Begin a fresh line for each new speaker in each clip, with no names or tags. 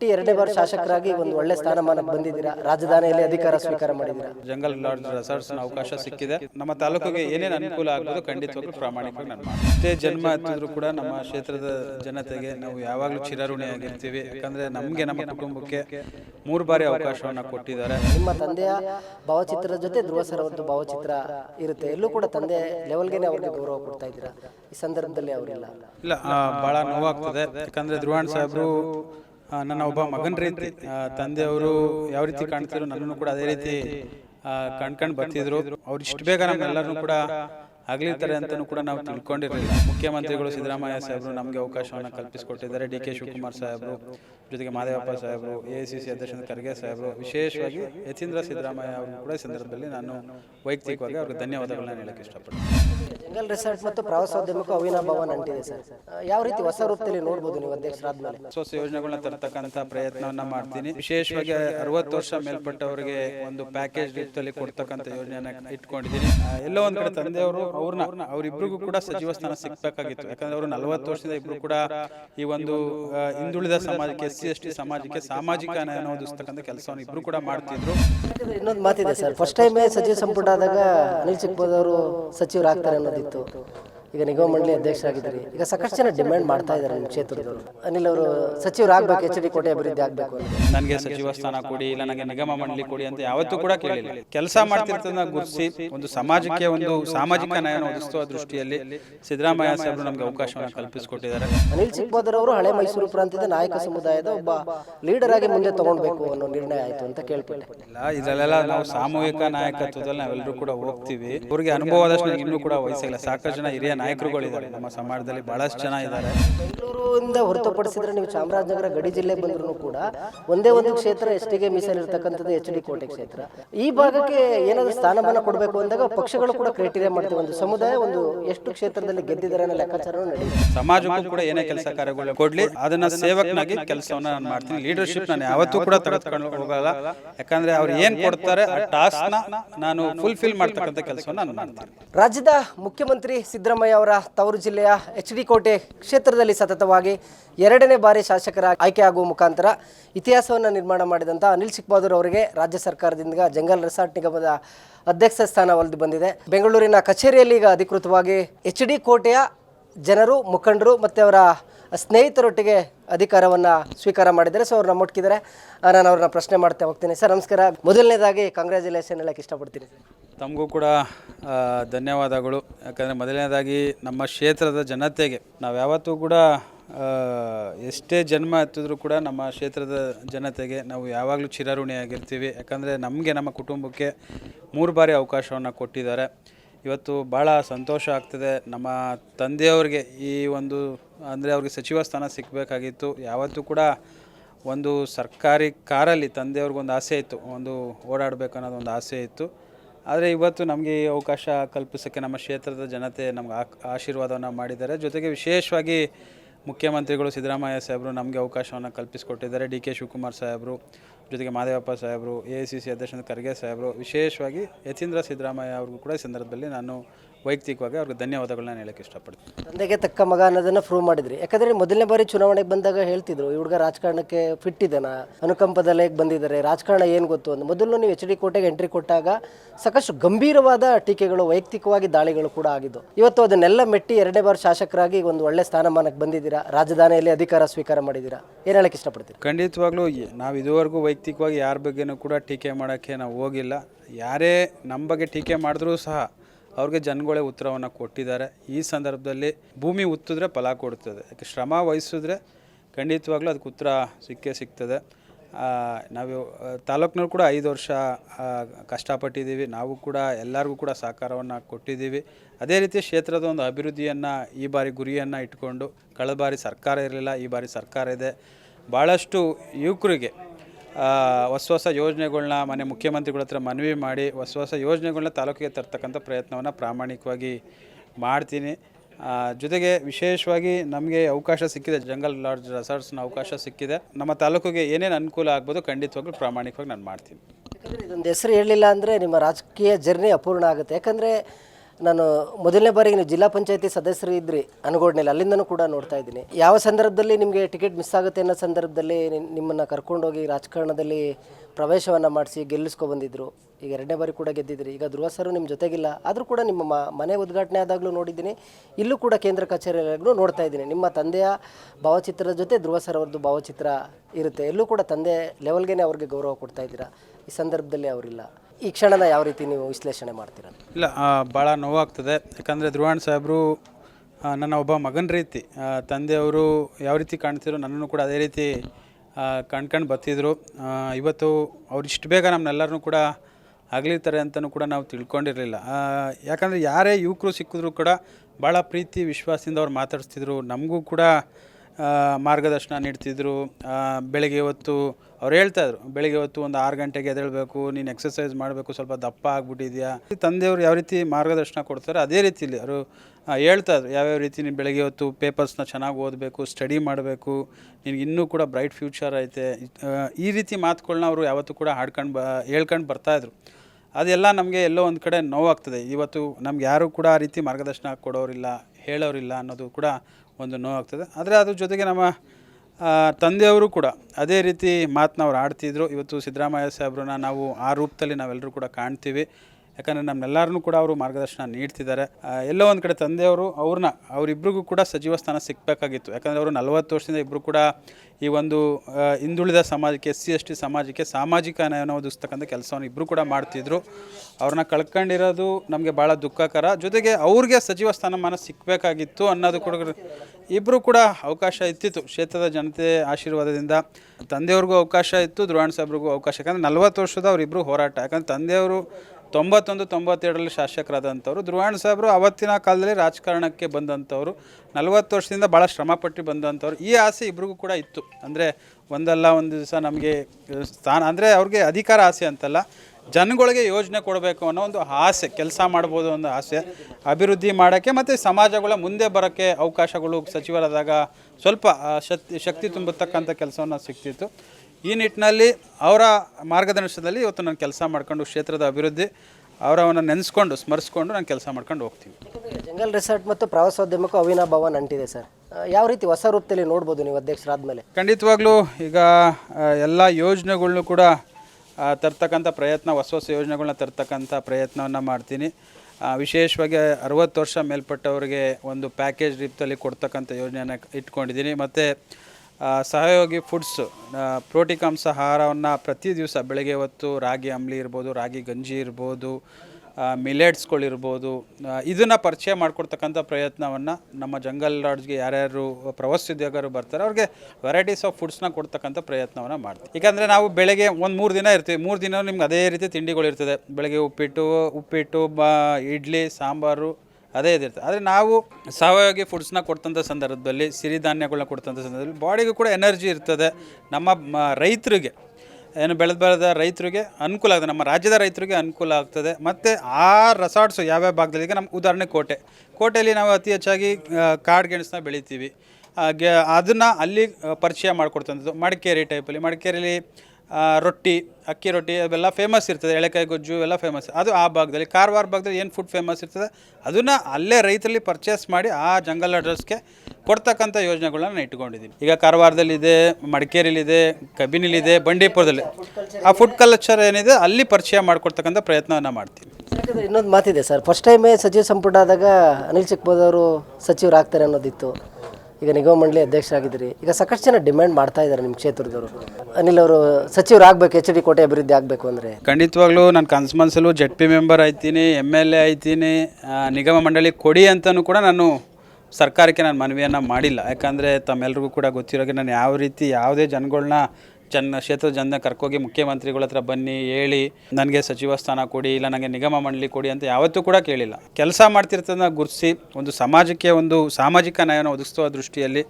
ಎರಡನೇ ಬಾರಿ ಶಾಸಕರಾಗಿ ಒಂದು ಒಳ್ಳೆ ಸ್ಥಾನಮಾನಕ್ಕೆ ಬಂದಿದ್ದೀರಾ? ರಾಜಧಾನಿಯಲ್ಲಿ ಅಧಿಕಾರ ಸ್ವೀಕಾರ ಮಾಡಿದ್ದೀರಾ?
ಜಂಗಲ್ ಲಾಡ್ಜ್ ರೆಸಾರ್ಟ್ಸ್ ಅವಕಾಶ ಸಿಕ್ಕಿದೆ. ನಮ್ಮ ತಾಲೂಕಿಗೆ ಏನೇನು ಅನುಕೂಲ ಆಗ್ಬೋದು ಖಂಡಿತವಾಗ್ಲೂ ಪ್ರಾಮಾಣಿಕವಾಗಿ ನಾನು ಮಾಡ್ತೀನಿ. ಎಷ್ಟೇ ಜನ್ಮ ಹತ್ತಿದ್ರು ಕೂಡ ನಮ್ಮ ಕ್ಷೇತ್ರದ ಜನತೆಗೆ ನಾವು ಯಾವಾಗಲೂ ಚಿರಋಣಿಯಾಗಿರ್ತೀವಿ ಯಾಕಂದ್ರೆ ನಮಗೆ ನಮ್ಮ ಕುಟುಂಬಕ್ಕೆ ಮೂರು ಬಾರಿ ಅವಕಾಶವನ್ನ ಕೊಟ್ಟಿದ್ದಾರೆ.
ನಿಮ್ಮ ತಂದೆಯ ಭಾವಚಿತ್ರದ ಜೊತೆ ಧ್ರುವ ಸರ್ ಅವ್ರದ್ದು ಭಾವಚಿತ್ರ ಇರುತ್ತೆ. ಎಲ್ಲೂ ಕೂಡ ತಂದೆ ಲೆವೆಲ್ಗೆನೆ ಅವ್ರಿಗೆ ಗೌರವ ಕೊಡ್ತಾ ಇದ್ದೀರಾ? ಈ ಸಂದರ್ಭದಲ್ಲಿ ಅವರಿಲ್ಲ.
ಇಲ್ಲ ಆ, ಬಹಳ ನೋವಾಗ್ತದೆ. ಯಾಕಂದ್ರೆ ಧ್ರುವಣ್ ಸಾಹೇಬ್ರು ನನ್ನ ಒಬ್ಬ ಮಗನ ರೀತಿ ತಂದೆ ತಂದೆಯವರು ಯಾವ ರೀತಿ ಕಾಣ್ತಿದ್ರು ನನ್ನನ್ನು ಕೂಡ ಅದೇ ರೀತಿ ಕಣ್ಕಂಡ್ ಬರ್ತಿದ್ರು. ಅವ್ರು ಇಷ್ಟು ಬೇಗ ನಮ್ಮೆಲ್ಲರನ್ನು ಕೂಡ ಆಗ್ಲಿರ್ತಾರೆ ಅಂತಲೂ ಕೂಡ ನಾವು ತಿಳ್ಕೊಂಡಿರಲಿಲ್ಲ. ಮುಖ್ಯಮಂತ್ರಿಗಳು ಸಿದ್ದರಾಮಯ್ಯ ಸಾಹೇಬರು ನಮಗೆ ಅವಕಾಶವನ್ನು ಕಲ್ಪಿಸಿಕೊಟ್ಟಿದ್ದಾರೆ. ಡಿ ಕೆ ಶಿವಕುಮಾರ್ ಸಾಹೇಬರು ಜೊತೆಗೆ ಮಾದೇವಪ್ಪ ಸಾಹೇಬರು ಎ ಸಿ ಸಿ ಅಧ್ಯಕ್ಷ ಖರ್ಗೆ ಸಾಹೇಬರು ವಿಶೇಷವಾಗಿ ಯತೀಂದ್ರ ಸಿದ್ದರಾಮಯ್ಯ ಅವರು ಕೂಡ ಸಂದರ್ಭದಲ್ಲಿ ನಾನು ವೈಯಕ್ತಿಕವಾಗಿ ಅವ್ರಿಗೆ ಧನ್ಯವಾದಗಳನ್ನ ಹೇಳಕ್ಕೆ ಇಷ್ಟಪಡ್ತೀನಿ.
ಜಂಗಲ್ ರೆಸಾರ್ಟ್ ಮತ್ತು ಪ್ರವಾಸೋದ್ಯಮಕ್ಕೂ ಅವಿನಾಭಾವ ನಂಟಿದೆ ಸರ್. ಯಾವ ರೀತಿ ಹೊಸ ರೂಪದಲ್ಲಿ ನೋಡಬಹುದು ನೀವು ಅಧ್ಯಕ್ಷರಾದ್ಮೇಲೆ
ಹೊಸ ಹೊಸ ಯೋಜನೆಗಳನ್ನ ತರತಕ್ಕಂಥ ಪ್ರಯತ್ನವನ್ನ ಮಾಡ್ತೀನಿ. ವಿಶೇಷವಾಗಿ ಅರವತ್ತು ವರ್ಷ ಮೇಲ್ಪಟ್ಟವರಿಗೆ ಒಂದು ಪ್ಯಾಕೇಜ್ ರೀತಿಯಲ್ಲಿ ಕೊಡ್ತಕ್ಕಂಥ ಯೋಜನೆಯನ್ನ ಇಟ್ಕೊಂಡಿದ್ದೀನಿ. ಎಲ್ಲೋ ಒಂದ್ ಕಡೆ ತಂದೆಯವರು ಅವ್ರನ್ನ ಅವ್ರಿಬ್ರಿಗೂ ಕೂಡ ಸಚಿವ ಸ್ಥಾನ ಸಿಗ್ಬೇಕಾಗಿತ್ತು. ಯಾಕಂದ್ರೆ ಅವರು ನಲವತ್ತು ವರ್ಷದಿಂದ ಇಬ್ರು ಕೂಡ ಈ ಒಂದು ಹಿಂದುಳಿದ ಸಮಾಜಕ್ಕೆ ಎಸ್ ಸಿ ಎಸ್ ಟಿ ಸಮಾಜಕ್ಕೆ ಸಾಮಾಜಿಕ ನ್ಯಾಯ ಒದಗಿಸ್ತಕ್ಕಂಥ ಕೆಲಸವನ್ನು ಇಬ್ರು ಕೂಡ ಮಾಡ್ತಿದ್ರು.
ಇನ್ನೊಂದು ಮಾತಿದೆ ಸರ್. ಫಸ್ಟ್ ಟೈಮೇ ಸಚಿವ ಸಂಪುಟ ಆದಾಗ ಅನಿಲ್ ಚಿಕ್ಕಬೋದವರು ಸಚಿವರಾಗ್ತಾರೆ ಅನ್ನೋದಿತ್ತು. ಈಗ ನಿಗಮ ಮಂಡಳಿ ಅಧ್ಯಕ್ಷರಾಗಿದ್ದಾರೆ. ಈಗ ಸಾಕಷ್ಟು ಜನ ಡಿಮ್ಯಾಂಡ್ ಮಾಡ್ತಾ ಇದ್ದಾರೆ ನಿಮ್ಮ ಕ್ಷೇತ್ರದವರು. ಅನಿಲ್ ಅವರು ಸಚಿವರಾಗಬೇಕು ಎಚ್ ಡಿ ಕೋಟೆ ಅಭಿವೃದ್ಧಿ ಆಗಬೇಕು
ನನಗೆ ಸಚಿವ ಸ್ಥಾನ ಕೊಡಿ ಇಲ್ಲ ನನಗೆ ನಿಗಮ ಮಂಡಳಿ ಕೊಡಿ ಅಂತ ಯಾವತ್ತೂ ಕೂಡ ಕೇಳಿಲ್ಲ. ಕೆಲಸ ಮಾಡ್ತಿರ್ತದನ್ನ ಗುರುಸಿ ಒಂದು ಸಮಾಜಕ್ಕೆ ಒಂದು ಸಾಮಾಜಿಕ ನ್ಯಾಯವನ್ನು ಒದಗಿಸುವ ದೃಷ್ಟಿಯಲ್ಲಿ ಸಿದ್ದರಾಮಯ್ಯ ಸಾಹೇಬರು ನಮಗೆ ಅವಕಾಶವನ್ನು ಕಲ್ಪಿಸಿಕೊಟ್ಟಿದ್ದಾರೆ.
ಅನಿಲ್ ಚಿಕ್ಕಬೋದರವರು ಹಳೆ ಮೈಸೂರು ಪ್ರಾಂತ್ಯದ ನಾಯಕ ಸಮುದಾಯದ ಒಬ್ಬ ಲೀಡರ್ ಆಗಿ ಮುಂದೆ ತಗೊಳ್ಬೇಕು ಅನ್ನೋ ನಿರ್ಣಯ ಆಯಿತು ಅಂತ ಕೇಳ್ಪಟ್ಟೆ.
ಇಲ್ಲ ಇದರಲ್ಲೆಲ್ಲ ನಾವು ಸಾಮೂಹಿಕ ನಾಯಕತ್ವದಲ್ಲಿ ನಾವೆಲ್ಲರೂ ಕೂಡ ಹೋಗ್ತೀವಿ. ಅವರಿಗೆ ಅನುಭವ ಆದಷ್ಟು ಇನ್ನೂ ಕೂಡ ವಯಸ್ಸಿಲ್ಲ ಸಾಕಷ್ಟು ಜನ ಹಿರಿಯ ನಾಯಕರುಗಳಿದ್ದಾರೆ. ನಮ್ಮ ಸಮಾಜದಲ್ಲಿ ಬಹಳಷ್ಟು ಜನ ಇದ್ದಾರೆ.
ಬೆಂಗಳೂರಿಂದ ಹೊರತುಪಡಿಸಿದ್ರೆ ನೀವು ಚಾಮರಾಜನಗರ ಗಡಿ ಜಿಲ್ಲೆ ಬಂದ್ರು ಕೂಡ ಒಂದೇ ಒಂದು ಕ್ಷೇತ್ರ ಎಸ್ ಟಿಗೆ ಮೀಸಲಿರ್ತಕ್ಕಂಥದ್ದು ಎಚ್ ಡಿ ಕೋಟೆ ಕ್ಷೇತ್ರ. ಈ ಭಾಗಕ್ಕೆ ಏನಾದರೂ ಸ್ಥಾನಮಾನ ಕೊಡಬೇಕು ಅಂದಾಗ ಪಕ್ಷಗಳು ಕೂಡ ಕ್ರೈಟೀರಿಯಾ ಮಾಡ್ತೀವಿ. ಒಂದು ಸಮುದಾಯ ಒಂದು ಎಷ್ಟು ಕ್ಷೇತ್ರದಲ್ಲಿ ಗೆದ್ದಿದ್ದಾರೆ ಅನ್ನೋ ಲೆಕ್ಕಾಚಾರ ನಡೆಯುತ್ತೆ.
ಸಮಾಜಕ್ಕೂ ಕೂಡ ಏನೇ ಕೆಲಸ ಕಾರ್ಯಗಳು ಕೊಡ್ಲಿ ಅದನ್ನ ಸೇವಕನಾಗಿ ಕೆಲಸವನ್ನ ನಾನು ಮಾಡ್ತೀನಿ. ಲೀಡರ್ಶಿಪ್ ನಾನು ಯಾವತ್ತೂ ಕೂಡ ತಡೆದುಕೊಂಡು ಹೋಗಲ್ಲ. ಯಾಕಂದ್ರೆ ಅವ್ರು ಏನ್ ಕೊಡ್ತಾರೆ ಆ ಟಾಸ್ಕ್ ನಾನು ಫುಲ್ಫಿಲ್ ಮಾಡ್ತಕ್ಕಂಥ ಕೆಲಸವನ್ನ ನಾನು ಮಾಡ್ತೀನಿ.
ರಾಜ್ಯದ ಮುಖ್ಯಮಂತ್ರಿ ಸಿದ್ದರಾಮಯ್ಯ ಅವರ ತವರು ಜಿಲ್ಲೆಯ ಎಚ್ ಡಿ ಕೋಟೆ ಕ್ಷೇತ್ರದಲ್ಲಿ ಸತತವಾಗಿ ಎರಡನೇ ಬಾರಿ ಶಾಸಕರ ಆಯ್ಕೆ ಆಗುವ ಮುಖಾಂತರ ಇತಿಹಾಸವನ್ನು ನಿರ್ಮಾಣ ಮಾಡಿದಂಥ ಅನಿಲ್ ಚಿಕ್ಕಬಾದೂರ್ ಅವರಿಗೆ ರಾಜ್ಯ ಸರ್ಕಾರದಿಂದ ಜಂಗಲ್ ರೆಸಾರ್ಟ್ ನಿಗಮದ ಅಧ್ಯಕ್ಷ ಸ್ಥಾನ ಒಲಿದು ಬಂದಿದೆ. ಬೆಂಗಳೂರಿನ ಕಚೇರಿಯಲ್ಲಿ ಈಗ ಅಧಿಕೃತವಾಗಿ ಎಚ್ ಡಿ ಕೋಟೆಯ ಜನರು, ಮುಖಂಡರು ಮತ್ತು ಅವರ ಸ್ನೇಹಿತರೊಟ್ಟಿಗೆ ಅಧಿಕಾರವನ್ನು ಸ್ವೀಕಾರ ಮಾಡಿದರೆ ಸೊ, ಅವ್ರನ್ನ ನಮ್ಮೊಟ್ಟಿಗಿದ್ದಾರೆ ನಾನು ಅವ್ರನ್ನ ಪ್ರಶ್ನೆ ಮಾಡ್ತಾ ಹೋಗ್ತೀನಿ. ಸರ್, ನಮಸ್ಕಾರ. ಮೊದಲನೇದಾಗಿ ಕಾಂಗ್ರ್ಯಾಚುಲೇಷನ್ ಹೇಳಕ್ಕೆ ಇಷ್ಟಪಡ್ತೀನಿ.
ತಮಗೂ ಕೂಡ ಧನ್ಯವಾದಗಳು. ಯಾಕಂದರೆ ಮೊದಲನೇದಾಗಿ ನಮ್ಮ ಕ್ಷೇತ್ರದ ಜನತೆಗೆ, ನಾವು ಯಾವತ್ತೂ ಕೂಡ ಎಷ್ಟೇ ಜನ್ಮ ಹತ್ತಿದ್ರು ಕೂಡ ನಮ್ಮ ಕ್ಷೇತ್ರದ ಜನತೆಗೆ ನಾವು ಯಾವಾಗಲೂ ಚಿರಋಣಿಯಾಗಿರ್ತೀವಿ. ಯಾಕಂದರೆ ನಮಗೆ ನಮ್ಮ ಕುಟುಂಬಕ್ಕೆ ಮೂರು ಬಾರಿ ಅವಕಾಶವನ್ನು ಕೊಟ್ಟಿದ್ದಾರೆ. ಇವತ್ತು ಭಾಳ ಸಂತೋಷ ಆಗ್ತದೆ. ನಮ್ಮ ತಂದೆಯವ್ರಿಗೆ ಈ ಒಂದು, ಅಂದರೆ ಅವ್ರಿಗೆ ಸಚಿವ ಸ್ಥಾನ ಸಿಗಬೇಕಾಗಿತ್ತು ಯಾವತ್ತೂ ಕೂಡ ಒಂದು ಸರ್ಕಾರಿ ಕಾರಲ್ಲಿ ತಂದೆಯವ್ರಿಗೊಂದು ಆಸೆ ಇತ್ತು. ಒಂದು ಓಡಾಡಬೇಕು ಅನ್ನೋದೊಂದು ಆಸೆ ಇತ್ತು. ಆದರೆ ಇವತ್ತು ನಮಗೆ ಈ ಅವಕಾಶ ಕಲ್ಪಿಸೋಕ್ಕೆ ನಮ್ಮ ಕ್ಷೇತ್ರದ ಜನತೆ ನಮ್ಗೆ ಆಶೀರ್ವಾದವನ್ನು ಮಾಡಿದ್ದಾರೆ. ಜೊತೆಗೆ ವಿಶೇಷವಾಗಿ ಮುಖ್ಯಮಂತ್ರಿಗಳು ಸಿದ್ದರಾಮಯ್ಯ ಸಾಹೇಬರು ನಮಗೆ ಅವಕಾಶವನ್ನು ಕಲ್ಪಿಸಿಕೊಟ್ಟಿದ್ದಾರೆ. ಡಿ ಕೆ ಶಿವಕುಮಾರ್ ಸಾಹೇಬರು, ಜೊತೆಗೆ ಮಾದೇವಪ್ಪ ಸಾಹೇಬರು, ಎ ಸಿ ಸಿ ಅಧ್ಯಕ್ಷ ಖರ್ಗೆ ಸಾಹೇಬರು, ವಿಶೇಷವಾಗಿ ಯತೀಂದ್ರ ಸಿದ್ದರಾಮಯ್ಯ ಅವ್ರಿಗೂ ಕೂಡ ಈ ಸಂದರ್ಭದಲ್ಲಿ ನಾನು ವೈಯಕ್ತಿಕವಾಗಿ ಅವ್ರಿಗೆ ಧನ್ಯವಾದಗಳನ್ನ ಹೇಳಕ್ಕೆ ಇಷ್ಟಪಡ್ತೀನಿ.
ತಂದೆಗೆ ತಕ್ಕ ಮಗ ಅನ್ನೋದನ್ನ ಪ್ರೂವ್ ಮಾಡಿದ್ರಿ. ಯಾಕಂದ್ರೆ ಮೊದಲನೇ ಬಾರಿ ಚುನಾವಣೆಗೆ ಬಂದಾಗ ಹೇಳ್ತಿದ್ರು ಈ ಹುಡುಗ ರಾಜಕಾರಣಕ್ಕೆ ಫಿಟ್ ಇದ್ದಾನ? ಅನುಕಂಪದಲ್ಲೇ ಬಂದಿದ್ದಾರೆ. ರಾಜಕಾರಣ ಏನು ಗೊತ್ತು ಅಂತ. ಮೊದಲು ನೀವು ಎಚ್ ಡಿ ಕೋಟೆಗೆ ಎಂಟ್ರಿ ಕೊಟ್ಟಾಗ ಸಾಕಷ್ಟು ಗಂಭೀರವಾದ ಟೀಕೆಗಳು ವೈಯಕ್ತಿಕವಾಗಿ ದಾಳಿಗಳು ಕೂಡ ಆಗಿದ್ದು ಇವತ್ತು ಅದನ್ನೆಲ್ಲ ಮೆಟ್ಟಿ ಎರಡನೇ ಬಾರಿ ಶಾಸಕರಾಗಿ ಒಂದು ಒಳ್ಳೆ ಸ್ಥಾನಮಾನಕ್ಕೆ ಬಂದಿದ್ದೀರಾ? ರಾಜಧಾನಿಯಲ್ಲಿ ಅಧಿಕಾರ ಸ್ವೀಕಾರ ಮಾಡಿದ್ದೀರಾ? ಏನು ಹೇಳಕ್ಕೆ ಇಷ್ಟಪಡ್ತೀರಿ?
ಖಂಡಿತವಾಗ್ಲೂ ನಾವು ಇದುವರೆಗೂ ವೈಯಕ್ತಿಕವಾಗಿ ಯಾರ ಬಗ್ಗೆನೂ ಕೂಡ ಟೀಕೆ ಮಾಡೋಕ್ಕೆ ನಾವು ಹೋಗಿಲ್ಲ. ಯಾರೇ ನಮ್ಮ ಬಗ್ಗೆ ಟೀಕೆ ಮಾಡಿದ್ರೂ ಸಹ ಅವ್ರಿಗೆ ಜನಗಳೇ ಉತ್ತರವನ್ನು ಕೊಟ್ಟಿದ್ದಾರೆ. ಈ ಸಂದರ್ಭದಲ್ಲಿ ಭೂಮಿ ಉತ್ತಿದ್ರೆ ಫಲ ಕೊಡ್ತದೆ ಯಾಕೆ ಶ್ರಮ ವಹಿಸಿದ್ರೆ ಖಂಡಿತವಾಗ್ಲೂ ಅದಕ್ಕೆ ಉತ್ತರ ಸಿಕ್ಕೇ ಸಿಗ್ತದೆ. ನಾವು, ತಾಲೂಕಿನವ್ರು ಕೂಡ ಐದು ವರ್ಷ ಕಷ್ಟಪಟ್ಟಿದ್ದೀವಿ. ನಾವು ಕೂಡ ಎಲ್ಲರಿಗೂ ಕೂಡ ಸಹಕಾರವನ್ನು ಕೊಟ್ಟಿದ್ದೀವಿ. ಅದೇ ರೀತಿ ಕ್ಷೇತ್ರದ ಒಂದು ಅಭಿವೃದ್ಧಿಯನ್ನು ಈ ಬಾರಿ ಗುರಿಯನ್ನು ಇಟ್ಕೊಂಡು ಕಳೆದ ಬಾರಿ ಸರ್ಕಾರ ಇರಲಿಲ್ಲ, ಈ ಬಾರಿ ಸರ್ಕಾರ ಇದೆ. ಭಾಳಷ್ಟು ಯುವಕರಿಗೆ ಹೊಸ ಹೊಸ ಯೋಜನೆಗಳನ್ನ ಮನೆ ಮುಖ್ಯಮಂತ್ರಿಗಳ ಹತ್ರ ಮನವಿ ಮಾಡಿ ಹೊಸ ಹೊಸ ಯೋಜನೆಗಳನ್ನ ತಾಲೂಕಿಗೆ ತರ್ತಕ್ಕಂಥ ಪ್ರಯತ್ನವನ್ನು ಪ್ರಾಮಾಣಿಕವಾಗಿ ಮಾಡ್ತೀನಿ. ಜೊತೆಗೆ ವಿಶೇಷವಾಗಿ ನಮಗೆ ಅವಕಾಶ ಸಿಕ್ಕಿದೆ. ಜಂಗಲ್ ಲಾಡ್ಜ್ ರೆಸಾರ್ಟ್ಸ್ನ ಅವಕಾಶ ಸಿಕ್ಕಿದೆ. ನಮ್ಮ ತಾಲೂಕಿಗೆ ಏನೇನು ಅನುಕೂಲ ಆಗ್ಬೋದು ಖಂಡಿತವಾಗ್ಲೂ ಪ್ರಾಮಾಣಿಕವಾಗಿ ನಾನು ಮಾಡ್ತೀನಿ.
ಯಾಕಂದರೆ ಇದೊಂದು ಹೆಸರು ಹೇಳಲಿಲ್ಲ ಅಂದರೆ ನಿಮ್ಮ ರಾಜಕೀಯ ಜರ್ನಿ ಅಪೂರ್ಣ ಆಗುತ್ತೆ. ಯಾಕಂದರೆ ನಾನು ಮೊದಲನೇ ಬಾರಿಗೆ ನೀವು ಜಿಲ್ಲಾ ಪಂಚಾಯತಿ ಸದಸ್ಯರು ಇದ್ರಿ ಅನಗೋಡ್ನಲ್ಲಿ ಅಲ್ಲಿಂದನೂ ಕೂಡ ನೋಡ್ತಾ ಇದ್ದೀನಿ. ಯಾವ ಸಂದರ್ಭದಲ್ಲಿ ನಿಮಗೆ ಟಿಕೆಟ್ ಮಿಸ್ ಆಗುತ್ತೆ ಅನ್ನೋ ಸಂದರ್ಭದಲ್ಲಿ ನಿಮ್ಮನ್ನು ಕರ್ಕೊಂಡೋಗಿ ರಾಜಕಾರಣದಲ್ಲಿ ಪ್ರವೇಶವನ್ನು ಮಾಡಿಸಿ ಗೆಲ್ಲಿಸ್ಕೊ ಬಂದಿದ್ರು. ಈಗ ಎರಡನೇ ಬಾರಿ ಕೂಡ ಗೆದ್ದಿದ್ರಿ. ಈಗ ಧ್ರುವ ಸರ್ ನಿಮ್ಮ ಜೊತೆಗಿಲ್ಲ. ಆದರೂ ಕೂಡ ನಿಮ್ಮ ಮನೆ ಉದ್ಘಾಟನೆ ಆದಾಗಲೂ ನೋಡಿದ್ದೀನಿ. ಇಲ್ಲೂ ಕೂಡ ಕೇಂದ್ರ ಕಚೇರಿಯಾಗಲೂ ನೋಡ್ತಾ ಇದ್ದೀನಿ. ನಿಮ್ಮ ತಂದೆಯ ಭಾವಚಿತ್ರದ ಜೊತೆ ಧ್ರುವ ಸರ್ ಅವ್ರದ್ದು ಭಾವಚಿತ್ರ ಇರುತ್ತೆ. ಎಲ್ಲೂ ಕೂಡ ತಂದೆ ಲೆವೆಲ್ಗೆ ಅವ್ರಿಗೆ ಗೌರವ ಕೊಡ್ತಾ ಇದ್ದೀರಾ? ಈ ಸಂದರ್ಭದಲ್ಲಿ ಅವರಿಲ್ಲ. ಈ ಕ್ಷಣನ ಯಾವ ರೀತಿ ನೀವು ವಿಶ್ಲೇಷಣೆ ಮಾಡ್ತೀರಾ?
ಇಲ್ಲ ಭಾಳ ನೋವಾಗ್ತದೆ. ಯಾಕಂದರೆ ಧ್ರುವಣ್ ಸಾಹೇಬರು ನನ್ನ ಒಬ್ಬ ಮಗನ ರೀತಿ ತಂದೆಯವರು ಯಾವ ರೀತಿ ಕಾಣ್ತಿದ್ರು ನನ್ನನ್ನು ಕೂಡ ಅದೇ ರೀತಿ ಕಣ್ಕಂಡು ಬರ್ತಿದ್ರು. ಇವತ್ತು ಅವ್ರು ಇಷ್ಟು ಬೇಗ ನಮ್ಮನ್ನೆಲ್ಲರನ್ನೂ ಕೂಡ ಆಗಲಿರ್ತಾರೆ ಅಂತಲೂ ಕೂಡ ನಾವು ತಿಳ್ಕೊಂಡಿರಲಿಲ್ಲ. ಯಾಕಂದರೆ ಯಾರೇ ಯುವಕರು ಸಿಕ್ಕಿದ್ರು ಕೂಡ ಭಾಳ ಪ್ರೀತಿ, ವಿಶ್ವಾಸದಿಂದ ಅವ್ರು ಮಾತಾಡಿಸ್ತಿದ್ರು. ನಮಗೂ ಕೂಡ ಮಾರ್ಗದರ್ಶನ ನೀಡ್ತಿದ್ರು. ಬೆಳಗ್ಗೆ ಹೊತ್ತು ಅವ್ರು ಹೇಳ್ತಾಯಿದ್ರು ಬೆಳಗ್ಗೆ ಹೊತ್ತು ಒಂದು ಆರು ಗಂಟೆಗೆ ಎದ್ದೇಳಬೇಕು, ನೀನು ಎಕ್ಸಸೈಸ್ ಮಾಡಬೇಕು, ಸ್ವಲ್ಪ ದಪ್ಪ ಆಗ್ಬಿಟ್ಟಿದ್ಯಾ? ತಂದೆಯವರು ಯಾವ ರೀತಿ ಮಾರ್ಗದರ್ಶನ ಕೊಡ್ತಾರೆ ಅದೇ ರೀತಿಯಲ್ಲಿ ಅವರು ಹೇಳ್ತಾಯಿದ್ರು ಯಾವ್ಯಾವ ರೀತಿ ನೀನು ಬೆಳಗ್ಗೆ ಹೊತ್ತು ಪೇಪರ್ಸ್ನ ಚೆನ್ನಾಗಿ ಓದಬೇಕು ಸ್ಟಡಿ ಮಾಡಬೇಕು, ನಿನಗೆ ಇನ್ನೂ ಕೂಡ ಬ್ರೈಟ್ ಫ್ಯೂಚರ್ ಐತೆ. ಈ ರೀತಿ ಮಾತುಗಳನ್ನ ಅವರು ಯಾವತ್ತೂ ಕೂಡ ಹಾಡ್ಕೊಂಡು ಬ, ಹೇಳ್ಕೊಂಡು ಬರ್ತಾಯಿದ್ರು ಅದೆಲ್ಲ ನಮಗೆ ಎಲ್ಲೋ ಒಂದು ಕಡೆ ನೋವಾಗ್ತದೆ. ಇವತ್ತು ನಮ್ಗೆ ಯಾರೂ ಕೂಡ ಆ ರೀತಿ ಮಾರ್ಗದರ್ಶನ ಕೊಡೋರಿಲ್ಲ, ಹೇಳೋರಿಲ್ಲ ಅನ್ನೋದು ಕೂಡ ಒಂದು ನೋವಾಗ್ತದೆ ಆದರೆ ಅದ್ರ ಜೊತೆಗೆ ನಮ್ಮ ತಂದೆಯವರು ಕೂಡ ಅದೇ ರೀತಿ ಮಾತನ್ನ ಅವ್ರು ಆಡ್ತಿದ್ರು. ಇವತ್ತು ಸಿದ್ದರಾಮಯ್ಯ ಸಾಹೇಬ್ರನ್ನ ನಾವು ಆ ರೂಪದಲ್ಲಿ ನಾವೆಲ್ಲರೂ ಕೂಡ ಕಾಣ್ತೀವಿ. ಯಾಕಂದರೆ ನಮ್ಮೆಲ್ಲರನ್ನೂ ಕೂಡ ಅವರು ಮಾರ್ಗದರ್ಶನ ನೀಡ್ತಿದ್ದಾರೆ. ಎಲ್ಲೋ ಒಂದು ಕಡೆ ತಂದೆಯವರು ಅವ್ರನ್ನ ಅವರಿಬ್ಬರಿಗೂ ಕೂಡ ಸಚಿವ ಸ್ಥಾನ ಸಿಗಬೇಕಾಗಿತ್ತು ಯಾಕಂದರೆ ಅವರು ನಲವತ್ತು ವರ್ಷದಿಂದ ಇಬ್ಬರು ಕೂಡ ಈ ಒಂದು ಹಿಂದುಳಿದ ಸಮಾಜಕ್ಕೆ, ಎಸ್ ಸಿ, ಎಸ್ ಟಿ ಸಮಾಜಕ್ಕೆ ಸಾಮಾಜಿಕ ನ್ಯಾಯವನ್ನು ಒದಗಿಸ್ತಕ್ಕಂಥ ಕೆಲಸವನ್ನು ಇಬ್ಬರು ಕೂಡ ಮಾಡ್ತಿದ್ರು. ಅವ್ರನ್ನ ಕಳ್ಕೊಂಡಿರೋದು ನಮಗೆ ಭಾಳ ದುಃಖಕರ. ಜೊತೆಗೆ ಅವ್ರಿಗೆ ಸಚಿವ ಸ್ಥಾನಮಾನ ಸಿಕ್ಕಬೇಕಾಗಿತ್ತು ಅನ್ನೋದು ಕೂಡ ಇಬ್ಬರು ಕೂಡ ಅವಕಾಶ ಇತ್ತಿತ್ತು. ಕ್ಷೇತ್ರದ ಜನತೆ ಆಶೀರ್ವಾದದಿಂದ ತಂದೆಯವ್ರಿಗೂ ಅವಕಾಶ ಇತ್ತು ದ್ರೋಣ ಸಾಹೇಬ್ರಿಗೂ ಅವಕಾಶ. ಯಾಕಂದರೆ ನಲವತ್ತು ವರ್ಷದ ಅವರಿಬ್ಬರು ಹೋರಾಟ. ಯಾಕಂದ್ರೆ ತಂದೆಯವರು ತೊಂಬತ್ತೊಂದು ತೊಂಬತ್ತೆರಡರಲ್ಲಿ ಶಾಸಕರಾದಂಥವ್ರು. ಧ್ರುವಾಣ ಸಾಹೇಬರು ಅವತ್ತಿನ ಕಾಲದಲ್ಲಿ ರಾಜಕಾರಣಕ್ಕೆ ಬಂದಂಥವ್ರು. ನಲವತ್ತು ವರ್ಷದಿಂದ ಭಾಳ ಶ್ರಮಪಟ್ಟು ಬಂದಂಥವ್ರು. ಈ ಆಸೆ ಇಬ್ರಿಗೂ ಕೂಡ ಇತ್ತು. ಅಂದರೆ ಒಂದಲ್ಲ, ಒಂದು ದಿವಸ ನಮಗೆ ಸ್ಥಾನ, ಅಂದರೆ ಅವ್ರಿಗೆ ಅಧಿಕಾರ ಆಸೆ ಅಂತಲ್ಲ. ಜನಗಳಿಗೆ ಯೋಜನೆ ಕೊಡಬೇಕು ಅನ್ನೋ ಒಂದು ಆಸೆ, ಕೆಲಸ ಮಾಡ್ಬೋದು ಅನ್ನೋ ಆಸೆ. ಅಭಿವೃದ್ಧಿ ಮಾಡೋಕ್ಕೆ ಮತ್ತು ಸಮಾಜಗಳ ಮುಂದೆ ಬರೋಕ್ಕೆ ಅವಕಾಶಗಳು ಸಚಿವರಾದಾಗ ಸ್ವಲ್ಪ ಶಕ್ತಿ ಶಕ್ತಿ ತುಂಬತಕ್ಕಂಥ ಕೆಲಸವನ್ನು ಸಿಗ್ತಿತ್ತು. ಈ ನಿಟ್ಟಿನಲ್ಲಿ ಅವರ ಮಾರ್ಗದರ್ಶನದಲ್ಲಿ ಇವತ್ತು ನಾನು ಕೆಲಸ ಮಾಡ್ಕೊಂಡು ಕ್ಷೇತ್ರದ ಅಭಿವೃದ್ಧಿ ಅವರವನ್ನು ನೆನೆಸ್ಕೊಂಡು ಸ್ಮರಿಸ್ಕೊಂಡು ನಾನು ಕೆಲಸ ಮಾಡ್ಕೊಂಡು ಹೋಗ್ತೀವಿ
ಜಂಗಲ್ ರೆಸಾರ್ಟ್ ಮತ್ತು ಪ್ರವಾಸೋದ್ಯಮಕ್ಕೂ ಅವಿನಾಭಾವ ನಂಟಿದೆ ಸರ್ ಯಾವ ರೀತಿ ಹೊಸ ರೂಪದಲ್ಲಿ ನೋಡ್ಬೋದು ನೀವು ಅಧ್ಯಕ್ಷರಾದ್ಮೇಲೆ
ಖಂಡಿತವಾಗ್ಲೂ ಈಗ ಎಲ್ಲ ಯೋಜನೆಗಳ್ನು ಕೂಡ ತರ್ತಕ್ಕಂಥ ಪ್ರಯತ್ನ ಹೊಸ ಹೊಸ ಯೋಜನೆಗಳನ್ನ ತರ್ತಕ್ಕಂಥ ಪ್ರಯತ್ನವನ್ನು ಮಾಡ್ತೀನಿ. ವಿಶೇಷವಾಗಿ ಅರವತ್ತು ವರ್ಷ ಮೇಲ್ಪಟ್ಟವರಿಗೆ ಒಂದು ಪ್ಯಾಕೇಜ್ ರೀತಿಯಲ್ಲಿ ಕೊಡ್ತಕ್ಕಂಥ ಯೋಜನೆಯನ್ನು ಇಟ್ಕೊಂಡಿದ್ದೀನಿ. ಮತ್ತು ಸಹಯೋಗಿ ಫುಡ್ಸ್ ಪ್ರೋಟಿಕಾಂಶ ಆಹಾರವನ್ನು ಪ್ರತಿ ದಿವಸ ಬೆಳಗ್ಗೆ ಹೊತ್ತು ರಾಗಿ ಅಂಬ್ಲಿ ಇರ್ಬೋದು, ರಾಗಿ ಗಂಜಿ ಇರ್ಬೋದು ಮಿಲೆಟ್ಸ್ಗಳಿರ್ಬೋದು ಇದನ್ನು ಪರಿಚಯ ಮಾಡಿಕೊಡ್ತಕ್ಕಂಥ ಪ್ರಯತ್ನವನ್ನು ನಮ್ಮ ಜಂಗಲ್ ಲಾಡ್ಜ್ಗೆ ಯಾರ್ಯಾರು ಪ್ರವಾಸೋದ್ಯೋಗರು ಬರ್ತಾರೆ, ಅವ್ರಿಗೆ ವೆರೈಟೀಸ್ ಆಫ್ ಫುಡ್ಸ್ನ ಕೊಡ್ತಕ್ಕಂಥ ಪ್ರಯತ್ನವನ್ನು ಮಾಡ್ತೀವಿ. ಏಕೆಂದರೆ ನಾವು ಬೆಳಗ್ಗೆ ಒಂದು ಮೂರು ದಿನ ಇರ್ತೀವಿ, ಮೂರು ದಿನ ನಿಮ್ಗೆ ಅದೇ ರೀತಿ ತಿಂಡಿಗಳಿರ್ತದೆ ಬೆಳಗ್ಗೆ ಉಪ್ಪಿಟ್ಟು ಉಪ್ಪಿಟ್ಟು, ಬ, ಇಡ್ಲಿ, ಸಾಂಬಾರು ಅದೇ ಇದಿರ್ತದೆ ಆದರೆ ನಾವು ಸಾವಯವಾಗಿ ಫುಡ್ಸ್ನ ಕೊಡ್ತಂಥ ಸಂದರ್ಭದಲ್ಲಿ ಸಿರಿಧಾನ್ಯಗಳನ್ನ ಕೊಡ್ತಂಥ ಸಂದರ್ಭದಲ್ಲಿ ಬಾಡಿಗೂ ಕೂಡ ಎನರ್ಜಿ ಇರ್ತದೆ. ನಮ್ಮ ರೈತರಿಗೆ ಏನು ಬೆಳೆದ ಬೆಳೆದ ರೈತರಿಗೆ ಅನುಕೂಲ ಆಗ್ತದೆ. ನಮ್ಮ ರಾಜ್ಯದ ರೈತರಿಗೆ ಅನುಕೂಲ ಆಗ್ತದೆ. ಮತ್ತು ಆ ರೆಸಾರ್ಟ್ಸು ಯಾವ್ಯಾವ ಭಾಗದಲ್ಲಿ ಈಗ ನಮ್ಮ ಉದಾಹರಣೆ ಕೋಟೆ. ಕೋಟೆಯಲ್ಲಿ ನಾವು ಅತಿ ಹೆಚ್ಚಾಗಿ ಆ, ಕಾಡು ಗೆಣಸನ್ನ ಬೆಳಿತೀವಿ. ಹಾಗೆ ಅದನ್ನು ಅಲ್ಲಿ ಪರಿಚಯ ಮಾಡಿಕೊಡ್ತಂಥದ್ದು ಮಡಿಕೇರಿ ಟೈಪಲ್ಲಿ ಮಡಿಕೇರಿಲಿ ಆ, ರೊಟ್ಟಿ, ಅಕ್ಕಿ ರೊಟ್ಟಿ, ಅವೆಲ್ಲ ಫೇಮಸ್ ಇರ್ತದೆ. ಎಳೆಕಾಯಿ ಗೊಜ್ಜು ಎಲ್ಲ ಫೇಮಸ್ ಅದು ಆ ಭಾಗದಲ್ಲಿ, ಕಾರವಾರ ಭಾಗದಲ್ಲಿ ಏನು ಫುಡ್ ಫೇಮಸ್ ಇರ್ತದೆ, ಅದನ್ನು ಅಲ್ಲೇ ರೈತರಲ್ಲಿ ಪರ್ಚೇಸ್ ಮಾಡಿ ಆ ಜಂಗಲ್ ಅಡ್ರೆಸ್ಗೆ ಕೊಡ್ತಕ್ಕಂಥ ಯೋಜನೆಗಳನ್ನ ನಾನು ಇಟ್ಕೊಂಡಿದ್ದೀನಿ. ಈಗ ಕಾರವಾರದಲ್ಲಿದೆ ಮಡಿಕೇರಿಲಿದೆ ಕಬಿನಿಲಿದೆ ಬಂಡೀಪುರದಲ್ಲಿ. ಆ ಫುಡ್ ಕಲ್ಚರ್ ಏನಿದೆ, ಅಲ್ಲಿ ಪರಿಚಯ ಮಾಡಿಕೊಡ್ತಕ್ಕಂಥ ಪ್ರಯತ್ನವನ್ನು ಮಾಡ್ತೀನಿ.
ಇನ್ನೊಂದು ಮಾತಿದೆ ಸರ್. ಫಸ್ಟ್ ಟೈಮೇ ಸಚಿವ ಸಂಪುಟ ಆದಾಗ ಅನಿಲ್ ಚಿಕ್ಕಬೋದವರು ಸಚಿವರಾಗ್ತಾರೆ ಅನ್ನೋದಿತ್ತು. ಈಗ ನಿಗಮ ಮಂಡಳಿ ಅಧ್ಯಕ್ಷರಾಗಿದ್ದೀರಿ. ಈಗ ಸಾಕಷ್ಟು ಜನ ಡಿಮ್ಯಾಂಡ್ ಮಾಡ್ತಾ ಇದ್ದಾರೆ ನಿಮ್ಮ ಕ್ಷೇತ್ರದವರು. ಅನಿಲ್ ಅವರು ಸಚಿವರಾಗಬೇಕು ಎಚ್ ಡಿ ಕೋಟೆ ಅಭಿವೃದ್ಧಿ ಆಗಬೇಕು ಅಂದರೆ.
ಖಂಡಿತವಾಗ್ಲೂ ನಾನು ಕನ್ಸ್ಮನ್ಸ್ಲೂ ಜೆಡ್ ಪಿ ಮೆಂಬರ್ ಆಯ್ತೀನಿ, ಎಂ ಎಲ್ ಎ ಆಯ್ತೀನಿ ನಿಗಮ ಮಂಡಳಿ ಕೊಡಿ ಅಂತಲೂ ಕೂಡ ನಾನು ಸರ್ಕಾರಕ್ಕೆ ನಾನು ಮನವಿಯನ್ನು ಮಾಡಿಲ್ಲ. ಯಾಕಂದರೆ ತಮ್ಮೆಲ್ರಿಗೂ ಕೂಡ ಗೊತ್ತಿರೋಗೆ ನಾನು ಯಾವ ರೀತಿ ಯಾವುದೇ ಜನಗಳನ್ನ ಜನ ಕ್ಷೇತ್ರದ ಜನ ಕರ್ಕೋಗಿ ಮುಖ್ಯಮಂತ್ರಿಗಳ ಹತ್ರ ಬನ್ನಿ, ಹೇಳಿ, ನನಗೆ ಸಚಿವ ಸ್ಥಾನ ಕೊಡಿ, ಇಲ್ಲ ನನಗೆ ನಿಗಮ ಮಂಡಳಿ ಕೊಡಿ ಅಂತ ಯಾವತ್ತೂ ಕೂಡ ಕೇಳಿಲ್ಲ. ಕೆಲಸ ಮಾಡ್ತಿರ್ತದನ್ನ ಗುರುತಿಸಿ ಒಂದು ಸಮಾಜಕ್ಕೆ ಒಂದು ಸಾಮಾಜಿಕ ನ್ಯಾಯವನ್ನು ಒದಗಿಸುವ ದೃಷ್ಟಿಯಲ್ಲಿ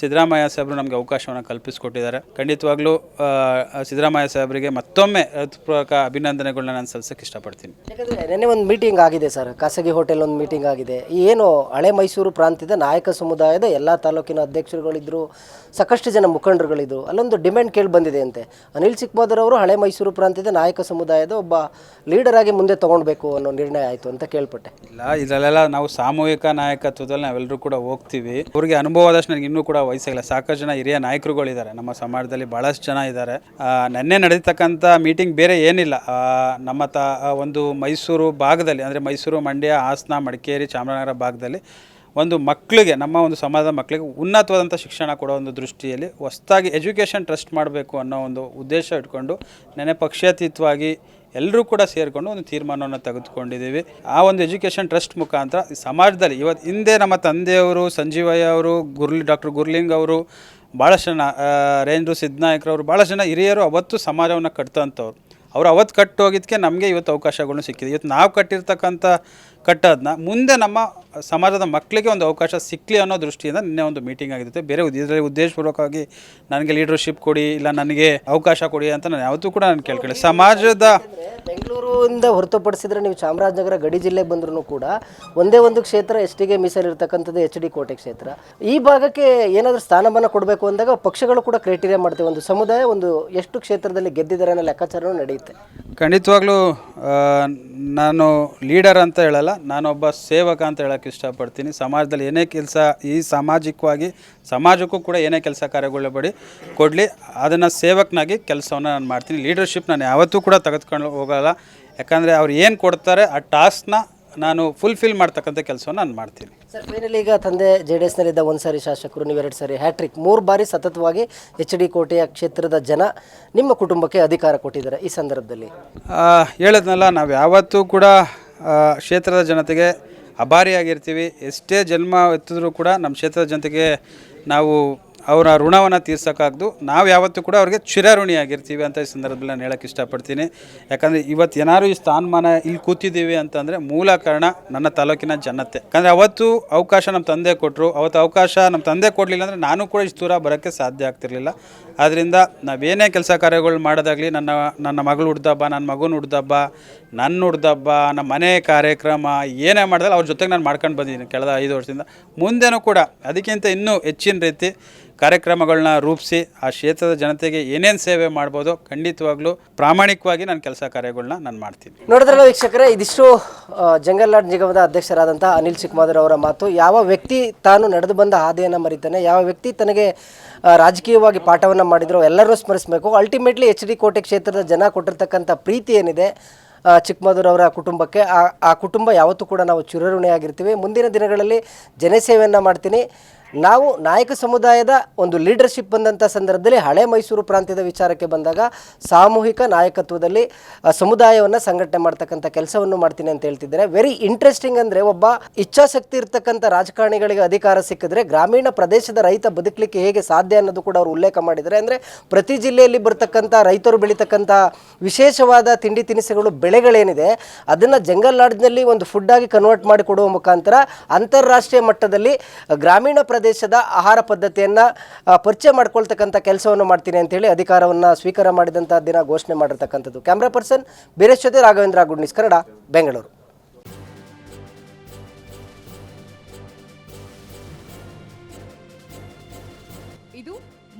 ಸಿದ್ದರಾಮಯ್ಯ ಸಾಹೇಬರು ನಮಗೆ ಅವಕಾಶವನ್ನು ಕಲ್ಪಿಸಿಕೊಟ್ಟಿದ್ದಾರೆ. ಖಂಡಿತವಾಗ್ಲೂ ಸಿದ್ದರಾಮಯ್ಯ ಸಾಹೇಬರಿಗೆ ಮತ್ತೊಮ್ಮೆ ಹೃತ್ಪೂರ್ವಕ ಅಭಿನಂದನೆಗಳನ್ನ ನಾನು ಸಲ್ಲಿಸಕ್ಕೆ ಇಷ್ಟಪಡ್ತೀನಿ.
ನೆನ್ನೆ ಒಂದು ಮೀಟಿಂಗ್ ಆಗಿದೆ ಸರ್, ಖಾಸಗಿ ಹೋಟೆಲ್ ಒಂದು ಮೀಟಿಂಗ್ ಆಗಿದೆ. ಏನು ಹಳೆ ಮೈಸೂರು ಪ್ರಾಂತ್ಯದ ನಾಯಕ ಸಮುದಾಯದ ಎಲ್ಲ ತಾಲೂಕಿನ ಅಧ್ಯಕ್ಷರುಗಳಿದ್ರು, ಸಾಕಷ್ಟು ಜನ ಮುಖಂಡರುಗಳಿದ್ರು, ಅಲ್ಲೊಂದು ಡಿಮ್ಯಾಂಡ್ ಕೇಳಿ ಬಂದಿದೆ ಬಂದಿದೆ ಅಂತೆ. ಅನಿಲ್ ಅವರು ಹಳೆ ಮೈಸೂರು ಪ್ರಾಂತ್ಯದ ನಾಯಕ ಸಮುದಾಯದ ಒಬ್ಬ ಲೀಡರ್ ಆಗಿ ಮುಂದೆ ತಗೊಳ್ಬೇಕು ಅನ್ನೋ ನಿರ್ಣಯ ಆಯಿತು ಅಂತ ಕೇಳ್ಪಟ್ಟೆ.
ಇಲ್ಲ, ಇದರಲ್ಲೆಲ್ಲ ನಾವು ಸಾಮೂಹಿಕ ನಾಯಕತ್ವದಲ್ಲಿ ನಾವೆಲ್ಲರೂ ಕೂಡ ಹೋಗ್ತೀವಿ. ಅವ್ರಿಗೆ ಅನುಭವ ಆದಷ್ಟು ನನಗೆ ಇನ್ನೂ ಕೂಡ ವಯಸ್ಸಾಗಿಲ್ಲ ಸಾಕಷ್ಟು ಜನ ಹಿರಿಯ ನಾಯಕರುಗಳಿದ್ದಾರೆ. ನಮ್ಮ ಸಮಾಜದಲ್ಲಿ ಭಾಳಷ್ಟು ಜನ ಇದ್ದಾರೆ. ನೆನ್ನೆ ನಡೀತಕ್ಕಂಥ ಮೀಟಿಂಗ್ ಬೇರೆ ಏನಿಲ್ಲ. ನಮ್ಮ ತ ಒಂದು ಮೈಸೂರು ಭಾಗದಲ್ಲಿ, ಅಂದರೆ ಮೈಸೂರು ಮಂಡ್ಯ, ಹಾಸನ, ಮಡಿಕೇರಿ, ಚಾಮರಾಜನಗರ ಭಾಗದಲ್ಲಿ ಒಂದು ಮಕ್ಕಳಿಗೆ ನಮ್ಮ ಒಂದು ಸಮಾಜದ ಮಕ್ಕಳಿಗೆ ಉನ್ನತವಾದಂಥ ಶಿಕ್ಷಣ ಕೊಡೋ ಒಂದು ದೃಷ್ಟಿಯಲ್ಲಿ ಹೊಸದಾಗಿ ಎಜುಕೇಷನ್ ಟ್ರಸ್ಟ್ ಮಾಡಬೇಕು ಅನ್ನೋ ಒಂದು ಉದ್ದೇಶ ಇಟ್ಕೊಂಡು ನೆನೆ ಪಕ್ಷಾತೀತವಾಗಿ ಎಲ್ಲರೂ ಕೂಡ ಸೇರಿಕೊಂಡು ಒಂದು ತೀರ್ಮಾನವನ್ನು ತೆಗೆದುಕೊಂಡಿದ್ದೀವಿ. ಆ ಒಂದು ಎಜುಕೇಷನ್ ಟ್ರಸ್ಟ್ ಮುಖಾಂತರ ಸಮಾಜದಲ್ಲಿ ಇವತ್ತು ಹಿಂದೆ ನಮ್ಮ ತಂದೆಯವರು, ಸಂಜೀವಯ್ಯ ಅವರು, ಗುರ್ಲಿ, ಡಾಕ್ಟರ್ ಗುರ್ಲಿಂಗ್ ಅವರು ಭಾಳಷ್ಟು ಜನ ರೇಂದ್ರು ಸಿದ್ದನಾಯಕರವರು ಭಾಳಷ್ಟು ಜನ ಹಿರಿಯರು ಅವತ್ತು ಸಮಾಜವನ್ನು ಕಟ್ತಂಥವ್ರು. ಅವ್ರು ಅವತ್ತು ಕಟ್ಟೋಗಿದ್ದಕ್ಕೆ ನಮಗೆ ಇವತ್ತು ಅವಕಾಶಗಳು ಸಿಕ್ಕಿದೆ. ಇವತ್ತು ನಾವು ಕಟ್ಟಿರ್ತಕ್ಕಂಥ ಕಟ್ಟೋದನ್ನ ಮುಂದೆ ನಮ್ಮ ಸಮಾಜದ ಮಕ್ಕಳಿಗೆ ಒಂದು ಅವಕಾಶ ಸಿಕ್ಕಲಿ ಅನ್ನೋ ದೃಷ್ಟಿಯಿಂದ ನಿನ್ನೆ ಒಂದು ಮೀಟಿಂಗ್ ಆಗಿರುತ್ತೆ ಬೇರೆ ಇದರಲ್ಲಿ ಉದ್ದೇಶಪೂರ್ವಕವಾಗಿ ನನಗೆ ಲೀಡರ್ಶಿಪ್ ಕೊಡಿ ಇಲ್ಲ ನನಗೆ ಅವಕಾಶ ಕೊಡಿ ಅಂತ ನಾನು ಯಾವತ್ತೂ ಕೂಡ ನಾನು ಕೇಳ್ಕೊಳ್ಳಿ ಸಮಾಜದ
ಬೆಂಗಳೂರಿಂದ ಹೊರತುಪಡಿಸಿದ್ರೆ ನೀವು ಚಾಮರಾಜನಗರ ಗಡಿ ಜಿಲ್ಲೆಗೆ ಬಂದ್ರೂ ಕೂಡ ಒಂದೇ ಒಂದು ಕ್ಷೇತ್ರ ಎಸ್ ಟಿಗೆ ಮೀಸಲಿರ್ತಕ್ಕಂಥದ್ದು ಎಚ್ ಡಿ ಕೋಟೆ ಕ್ಷೇತ್ರ. ಈ ಭಾಗಕ್ಕೆ ಏನಾದರೂ ಸ್ಥಾನಮಾನ ಕೊಡಬೇಕು ಅಂದಾಗ ಪಕ್ಷಗಳು ಕೂಡ ಕ್ರೈಟೀರಿಯಾ ಮಾಡ್ತೇವೆ. ಒಂದು ಸಮುದಾಯ ಒಂದು ಎಷ್ಟು ಕ್ಷೇತ್ರದಲ್ಲಿ ಗೆದ್ದಿದ್ದಾರೆ ಅನ್ನೋ ಲೆಕ್ಕಾಚಾರನೂ ನಡೆಯುತ್ತೆ.
ಖಂಡಿತವಾಗ್ಲೂ ನಾನು ಲೀಡರ್ ಅಂತ ಹೇಳಲ್ಲ, ನಾನೊಬ್ಬ ಸೇವಕ ಅಂತ ಹೇಳೋಕ್ಕೆ ಇಷ್ಟಪಡ್ತೀನಿ. ಸಮಾಜದಲ್ಲಿ ಏನೇ ಕೆಲಸ, ಈ ಸಾಮಾಜಿಕವಾಗಿ, ಸಮಾಜಕ್ಕೂ ಕೂಡ ಏನೇ ಕೆಲಸ ಕಾರ್ಯಗೊಳ್ಳಬೇಡಿ ಬಡಿ ಕೊಡಲಿ. ಅದನ್ನು ಸೇವಕನಾಗಿ ಕೆಲಸವನ್ನು ನಾನು ಮಾಡ್ತೀನಿ. ಲೀಡರ್ಶಿಪ್ ನಾನು ಯಾವತ್ತೂ ಕೂಡ ತೆಗೆದುಕೊಂಡು ಹೋಗಲ್ಲ. ಯಾಕಂದರೆ ಅವ್ರು ಏನು ಕೊಡ್ತಾರೆ, ಆ ಟಾಸ್ಕ್ನ ನಾನು ಫುಲ್ಫಿಲ್ ಮಾಡ್ತಕ್ಕಂಥ ಕೆಲಸವನ್ನು ನಾನು ಮಾಡ್ತೀನಿ.
ಸರ್ ಫೈನಲಿ ಈಗ ತಂದೆ ಜೆ ಡಿ ಎಸ್ನಲ್ಲಿದ್ದ ಒಂದು ಸಾರಿ ಶಾಸಕರು ನೀವು ಎರಡು ಸಾರಿ ಹ್ಯಾಟ್ರಿಕ್ ಮೂರು ಬಾರಿ ಸತತವಾಗಿ ಎಚ್ ಡಿ ಕೋಟೆಯ ಕ್ಷೇತ್ರದ ಜನ ನಿಮ್ಮ ಕುಟುಂಬಕ್ಕೆ ಅಧಿಕಾರ ಕೊಟ್ಟಿದ್ದಾರೆ ಈ ಸಂದರ್ಭದಲ್ಲಿ.
ಹೇಳಿದ್ನಲ್ಲ ನಾವು ಯಾವತ್ತೂ ಕೂಡ ಆ, ಕ್ಷೇತ್ರದ ಜನತೆಗೆ ಅಭಾರಿಯಾಗಿರ್ತೀವಿ. ಎಷ್ಟೇ ಜನ್ಮ ಎತ್ತಿದ್ರೂ ಕೂಡ ನಮ್ಮ ಕ್ಷೇತ್ರದ ಜನತೆಗೆ ನಾವು ಅವರ ಋಣವನ್ನು ತೀರ್ಸೋಕ್ಕಾಗ್ದು. ನಾವು ಯಾವತ್ತೂ ಕೂಡ ಅವ್ರಿಗೆ ಚಿರಋಣಿಯಾಗಿರ್ತೀವಿ ಅಂತ ಈ ಸಂದರ್ಭದಲ್ಲಿ ನಾನು ಹೇಳೋಕ್ಕೆ ಇಷ್ಟಪಡ್ತೀನಿ. ಯಾಕಂದರೆ ಇವತ್ತು ಏನಾದ್ರು ಈ ಸ್ಥಾನಮಾನ ಇಲ್ಲಿ ಕೂತಿದ್ದೀವಿ ಅಂತಂದರೆ ಮೂಲ ಕಾರಣ ನನ್ನ ತಾಲೂಕಿನ ಜನತೆ. ಯಾಕಂದರೆ ಅವತ್ತು ಅವಕಾಶ ನಮ್ಮ ತಂದೆ ಕೊಟ್ಟರು ಅವತ್ತು ಅವಕಾಶ ನಮ್ಮ ತಂದೆ ಕೊಡಲಿಲ್ಲ ಅಂದರೆ ನಾನು ಕೂಡ ಇಷ್ಟು ದೂರ ಬರೋಕ್ಕೆ ಸಾಧ್ಯ ಆಗ್ತಿರಲಿಲ್ಲ. ಆದ್ದರಿಂದ ನಾವೇನೇ ಕೆಲಸ ಕಾರ್ಯಗಳು ಮಾಡೋದಾಗಲಿ ನನ್ನ ನನ್ನ ಮಗಳು ಹುಡ್ದಬ್ಬ ನನ್ನ ಮಗನ ಹುಡ್ದಬ್ಬ ನನ್ನ ಹುಡ್ದಬ್ಬ ನಮ್ಮ ಮನೆ ಕಾರ್ಯಕ್ರಮ ಏನೇ ಮಾಡಿದ್ರೆ ಅವ್ರ ಜೊತೆಗೆ ನಾನು ಮಾಡ್ಕೊಂಡು ಬಂದಿದ್ದೀನಿ ಕಳೆದ ಐದು ವರ್ಷದಿಂದ. ಮುಂದೆನೂ ಕೂಡ ಅದಕ್ಕಿಂತ ಇನ್ನೂ ಹೆಚ್ಚಿನ ರೀತಿ ಕಾರ್ಯಕ್ರಮಗಳನ್ನ ರೂಪಿಸಿ ಆ ಕ್ಷೇತ್ರದ ಜನತೆಗೆ ಏನೇನು ಸೇವೆ ಮಾಡ್ಬೋದು ಖಂಡಿತವಾಗ್ಲೂ ಪ್ರಾಮಾಣಿಕವಾಗಿ ನಾನು ಕೆಲಸ ಕಾರ್ಯಗಳನ್ನ ನಾನು ಮಾಡ್ತೀನಿ.
ನೋಡಿದ್ರಲ್ಲ ವೀಕ್ಷಕರೇ, ಇದಿಷ್ಟು ಜಂಗಲ್ ಲಾಡ್ ನಿಗಮದ ಅಧ್ಯಕ್ಷರಾದಂಥ ಅನಿಲ್ ಚಿಕ್ಕಮಾದರ್ ಅವರ ಮಾತು. ಯಾವ ವ್ಯಕ್ತಿ ತಾನು ನಡೆದು ಬಂದ ಹಾದಿಯನ್ನು ಮರಿತಾನೆ, ಯಾವ ವ್ಯಕ್ತಿ ತನಗೆ ರಾಜಕೀಯವಾಗಿ ಪಾಠವನ್ನು ಮಾಡಿದ್ರು ಎಲ್ಲರೂ ಸ್ಮರಿಸಬೇಕು. ಅಲ್ಟಿಮೇಟ್ಲಿ ಎಚ್ ಡಿ ಕೋಟೆ ಕ್ಷೇತ್ರದ ಜನ ಕೊಟ್ಟಿರ್ತಕ್ಕಂಥ ಪ್ರೀತಿ ಏನಿದೆ ಚಿಕ್ಕಮದೂರು ಅವರ ಕುಟುಂಬಕ್ಕೆ, ಆ ಆ ಕುಟುಂಬ ಯಾವತ್ತೂ ಕೂಡ ನಾವು ಚಿರಋಣಿಯಾಗಿರ್ತೀವಿ. ಮುಂದಿನ ದಿನಗಳಲ್ಲಿ ಜನಸೇವೆಯನ್ನು ಮಾಡ್ತೀನಿ. ನಾವು ನಾಯಕ ಸಮುದಾಯದ ಒಂದು ಲೀಡರ್ಶಿಪ್ ಬಂದಂಥ ಸಂದರ್ಭದಲ್ಲಿ ಹಳೆ ಮೈಸೂರು ಪ್ರಾಂತ್ಯದ ವಿಚಾರಕ್ಕೆ ಬಂದಾಗ ಸಾಮೂಹಿಕ ನಾಯಕತ್ವದಲ್ಲಿ ಸಮುದಾಯವನ್ನು ಸಂಘಟನೆ ಮಾಡ್ತಕ್ಕಂಥ ಕೆಲಸವನ್ನು ಮಾಡ್ತೀನಿ ಅಂತ ಹೇಳ್ತಿದ್ದಾರೆ. ವೆರಿ ಇಂಟ್ರೆಸ್ಟಿಂಗ್ ಅಂದರೆ ಒಬ್ಬ ಇಚ್ಛಾಶಕ್ತಿ ಇರ್ತಕ್ಕಂಥ ರಾಜಕಾರಣಿಗಳಿಗೆ ಅಧಿಕಾರ ಸಿಕ್ಕಿದ್ರೆ ಗ್ರಾಮೀಣ ಪ್ರದೇಶದ ರೈತ ಬದುಕಲಿಕ್ಕೆ ಹೇಗೆ ಸಾಧ್ಯ ಅನ್ನೋದು ಕೂಡ ಅವರು ಉಲ್ಲೇಖ ಮಾಡಿದರೆ ಅಂದರೆ ಪ್ರತಿ ಜಿಲ್ಲೆಯಲ್ಲಿ ಬರ್ತಕ್ಕಂಥ ರೈತರು ಬೆಳೀತಕ್ಕಂಥ ವಿಶೇಷವಾದ ತಿಂಡಿ ತಿನಿಸುಗಳು, ಬೆಳೆಗಳೇನಿದೆ, ಅದನ್ನು ಜಂಗಲ್ ಲಾಡ್ಜ್ನಲ್ಲಿ ಒಂದು ಫುಡ್ ಆಗಿ ಕನ್ವರ್ಟ್ ಮಾಡಿ ಕೊಡುವ ಮುಖಾಂತರ ಅಂತಾರಾಷ್ಟ್ರೀಯ ಮಟ್ಟದಲ್ಲಿ ಗ್ರಾಮೀಣ ಪ್ರದೇಶದ ಆಹಾರ ಪದ್ಧತಿಯನ್ನು ಪರಿಚಯ ಮಾಡ್ಕೊಳ್ತಕ್ಕಂಥ ಕೆಲಸವನ್ನು ಮಾಡ್ತೀನಿ ಅಂತೇಳಿ ಅಧಿಕಾರವನ್ನು ಸ್ವೀಕಾರ ಮಾಡಿದಂಥ ದಿನ ಘೋಷಣೆ ಮಾಡಿರ್ತಕ್ಕಂಥದ್ದು. ಕ್ಯಾಮ್ರಾ ಪರ್ಸನ್ ಬೀರೇಶ್ ಜೊತೆ ರಾಘವೇಂದ್ರ ಗುಡ್ ನ್ಯೂಸ್ ಕನ್ನಡ, ಬೆಂಗಳೂರು.
ಇದು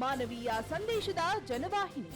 ಮಾನವೀಯ ಸಂದೇಶದ ಜನವಾಹಿನಿ.